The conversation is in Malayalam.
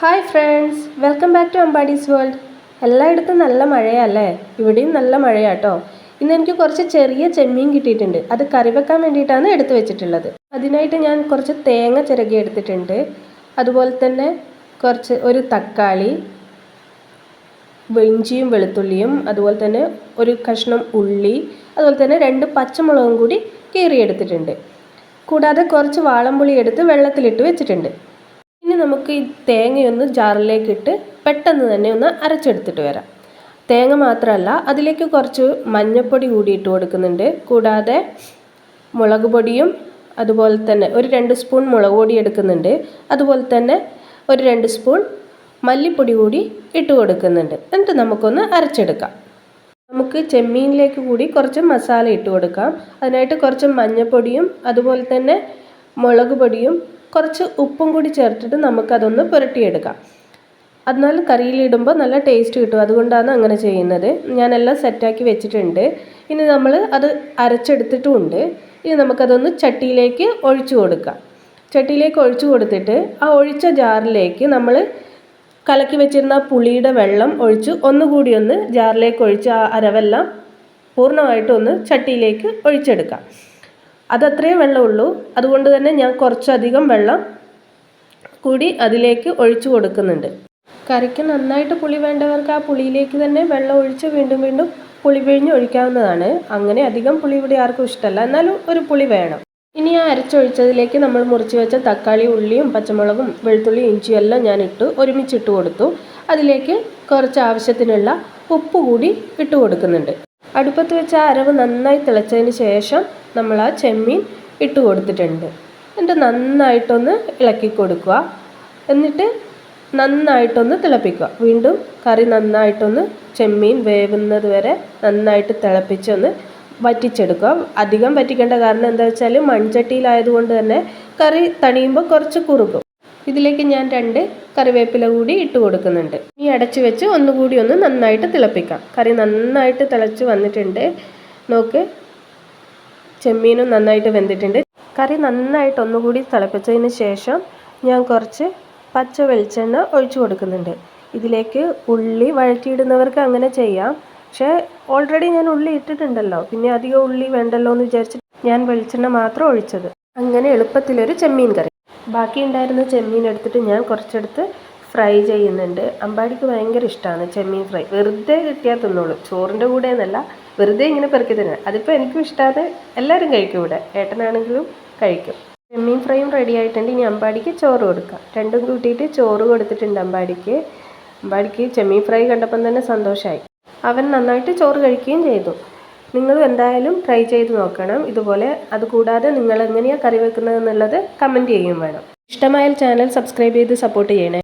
Hi friends welcome back to അമ്പാടീസ് world. എല്ലായിടത്തും നല്ല മഴയല്ലേ? ഇവിടെയും നല്ല മഴയാട്ടോ. ഇന്ന് എനിക്ക് കുറച്ച് ചെറിയ ചെമ്മീൻ കിട്ടിയിട്ടുണ്ട്. അത് കറി വെക്കാൻ വേണ്ടിയിട്ടാണ് എടുത്തു വെച്ചിട്ടുള്ളത്. അതിനായിട്ട് ഞാൻ കുറച്ച് തേങ്ങ ചിരകി എടുത്തിട്ടുണ്ട്. അതുപോലെ തന്നെ കുറച്ച് ഒരു തക്കാളി വെഞ്ചിയും വെളുത്തുള്ളിയും അതുപോലെ തന്നെ ഒരു കഷ്ണം ഉള്ളി അതുപോലെ തന്നെ രണ്ട് പച്ചമുളകും കൂടി കീറിയെടുത്തിട്ടുണ്ട്. കൂടാതെ കുറച്ച് വാളംപുളി എടുത്ത് വെള്ളത്തിലിട്ട് വെച്ചിട്ടുണ്ട്. നമുക്ക് ഈ തേങ്ങയൊന്ന് ജാറിലേക്കിട്ട് പെട്ടെന്ന് തന്നെ ഒന്ന് അരച്ചെടുത്തിട്ട് വരാം. തേങ്ങ മാത്രമല്ല അതിലേക്ക് കുറച്ച് മഞ്ഞൾപ്പൊടി കൂടി ഇട്ട് കൊടുക്കുന്നുണ്ട്. കൂടാതെ മുളക് പൊടിയും അതുപോലെ തന്നെ ഒരു രണ്ട് സ്പൂൺ മുളക് പൊടി എടുക്കുന്നുണ്ട്. അതുപോലെ തന്നെ ഒരു രണ്ട് സ്പൂൺ മല്ലിപ്പൊടി കൂടി ഇട്ട് കൊടുക്കുന്നുണ്ട്. എന്നിട്ട് നമുക്കൊന്ന് അരച്ചെടുക്കാം. നമുക്ക് ചെമ്മീനിലേക്ക് കൂടി കുറച്ച് മസാല ഇട്ട് കൊടുക്കാം. അതിനായിട്ട് കുറച്ച് മഞ്ഞൾപ്പൊടിയും അതുപോലെ തന്നെ മുളക് പൊടിയും കുറച്ച് ഉപ്പും കൂടി ചേർത്തിട്ട് നമുക്കതൊന്ന് പുരട്ടിയെടുക്കാം. അതിനാൽ കറിയിലിടുമ്പോൾ നല്ല ടേസ്റ്റ് കിട്ടും. അതുകൊണ്ടാണ് അങ്ങനെ ചെയ്യുന്നത്. ഞാനെല്ലാം സെറ്റാക്കി വെച്ചിട്ടുണ്ട്. ഇനി നമ്മൾ അത് അരച്ചെടുത്തിട്ടുമുണ്ട് ഇനി നമുക്കതൊന്ന് ചട്ടിയിലേക്ക് ഒഴിച്ചു കൊടുക്കാം. ചട്ടിയിലേക്ക് ഒഴിച്ചു കൊടുത്തിട്ട് ആ ഒഴിച്ച ജാറിലേക്ക് നമ്മൾ കലക്കി വെച്ചിരുന്ന പുളിയുടെ വെള്ളം ഒഴിച്ച് ഒന്നുകൂടി ഒന്ന് ജാറിലേക്ക് ഒഴിച്ച് ആ അരവെല്ലാം പൂർണമായിട്ടൊന്ന് ചട്ടിയിലേക്ക് ഒഴിച്ചെടുക്കാം. അതത്രേ വെള്ളമുള്ളൂ. അതുകൊണ്ട് തന്നെ ഞാൻ കുറച്ചധികം വെള്ളം കൂടി അതിലേക്ക് ഒഴിച്ചു കൊടുക്കുന്നുണ്ട്. കറിക്ക് നന്നായിട്ട് പുളി വേണ്ടവർക്ക് ആ പുളിയിലേക്ക് തന്നെ വെള്ളം ഒഴിച്ച് വീണ്ടും വീണ്ടും പുളി പിഴിഞ്ഞ് ഒഴിക്കാവുന്നതാണ്. അങ്ങനെ അധികം പുളി ഇവിടെ ആർക്കും ഇഷ്ടമല്ല. എന്നാലും ഒരു പുളി വേണം. ഇനി ആ അരച്ചൊഴിച്ചതിലേക്ക് നമ്മൾ മുറിച്ച് വെച്ച തക്കാളി ഉള്ളിയും പച്ചമുളകും വെളുത്തുള്ളി ഇഞ്ചിയും എല്ലാം ഞാൻ ഇട്ട് ഒരുമിച്ചിട്ട് കൊടുത്തു. അതിലേക്ക് കുറച്ച് ആവശ്യത്തിനുള്ള ഉപ്പ് കൂടി ഇട്ട് കൊടുക്കുന്നുണ്ട്. അടുപ്പത്ത് വെച്ച അരവ് നന്നായി തിളച്ചതിന് ശേഷം നമ്മൾ ആ ചെമ്മീൻ ഇട്ട് കൊടുത്തിട്ടുണ്ട്. എന്നിട്ട് നന്നായിട്ടൊന്ന് ഇളക്കി കൊടുക്കുക. എന്നിട്ട് നന്നായിട്ടൊന്ന് തിളപ്പിക്കുക. വീണ്ടും കറി നന്നായിട്ടൊന്ന് ചെമ്മീൻ വേവുന്നത് വരെ നന്നായിട്ട് തിളപ്പിച്ചൊന്ന് വറ്റിച്ചെടുക്കുക. അധികം വറ്റിക്കേണ്ട കാരണം എന്താ വെച്ചാൽ മൺചട്ടിയിലായതുകൊണ്ട് തന്നെ കറി തണിയുമ്പോൾ കുറച്ച് കുറുകും. ഇതിലേക്ക് ഞാൻ രണ്ട് കറിവേപ്പില കൂടി ഇട്ട് കൊടുക്കുന്നുണ്ട്. ഇനി അടച്ചു വെച്ച് ഒന്നുകൂടി ഒന്ന് നന്നായിട്ട് തിളപ്പിക്കാം. കറി നന്നായിട്ട് തിളച്ച് വന്നിട്ടുണ്ട്. നോക്ക് ചെമ്മീനും നന്നായിട്ട് വെന്തിട്ടുണ്ട്. കറി നന്നായിട്ട് ഒന്നുകൂടി തിളപ്പിച്ചതിന് ശേഷം ഞാൻ കുറച്ച് പച്ച വെളിച്ചെണ്ണ ഒഴിച്ചു കൊടുക്കുന്നുണ്ട്. ഇതിലേക്ക് ഉള്ളി വഴറ്റിയിടുന്നവർക്ക് അങ്ങനെ ചെയ്യാം. പക്ഷേ ഓൾറെഡി ഞാൻ ഉള്ളി ഇട്ടിട്ടുണ്ടല്ലോ. പിന്നെ അധികം ഉള്ളി വേണ്ടല്ലോ എന്ന് വിചാരിച്ചിട്ട് ഞാൻ വെളിച്ചെണ്ണ മാത്രം ഒഴിച്ചത്. അങ്ങനെ എളുപ്പത്തിലൊരു ചെമ്മീൻ കറി. ബാക്കി ഉണ്ടായിരുന്ന ചെമ്മീൻ എടുത്തിട്ട് ഞാൻ കുറച്ചെടുത്ത് ഫ്രൈ ചെയ്യുന്നുണ്ട്. അമ്പാടിക്ക് ഭയങ്കര ഇഷ്ടമാണ് ചെമ്മീൻ ഫ്രൈ. വെറുതെ കിട്ടിയാൽ തിന്നോളൂ. ചോറിന്റെ കൂടെ എന്നല്ല വെറുതെ ഇങ്ങനെ പെറുക്കി തന്നെ. അതിപ്പോൾ എനിക്കും ഇഷ്ടമാണ് എല്ലാവരും കഴിക്കും ഇവിടെ. ഏട്ടനാണെങ്കിലും കഴിക്കും. ചെമ്മീൻ ഫ്രൈയും റെഡി ആയിട്ടുണ്ട്. ഇനി അമ്പാടിക്ക് ചോറ് കൊടുക്കാം. രണ്ടും കൂട്ടിയിട്ട് ചോറ് കൊടുത്തിട്ടുണ്ട് അമ്പാടിക്ക്. അമ്പാടിക്ക് ചെമ്മീൻ ഫ്രൈ കണ്ടപ്പം തന്നെ സന്തോഷമായി അവൻ നന്നായിട്ട് ചോറ് കഴിക്കുകയും ചെയ്തു. നിങ്ങളും എന്തായാലും ട്രൈ ചെയ്ത് നോക്കണം. ഇതുപോലെ അതുകൂടാതെ നിങ്ങൾ എങ്ങനെയാണ് കറി വെക്കുന്നത് എന്നുള്ളത് കമന്റ് ചെയ്യുകയും വേണം. ഇഷ്ടമായാൽ ചാനൽ സബ്സ്ക്രൈബ് ചെയ്ത് സപ്പോർട്ട് ചെയ്യണേ.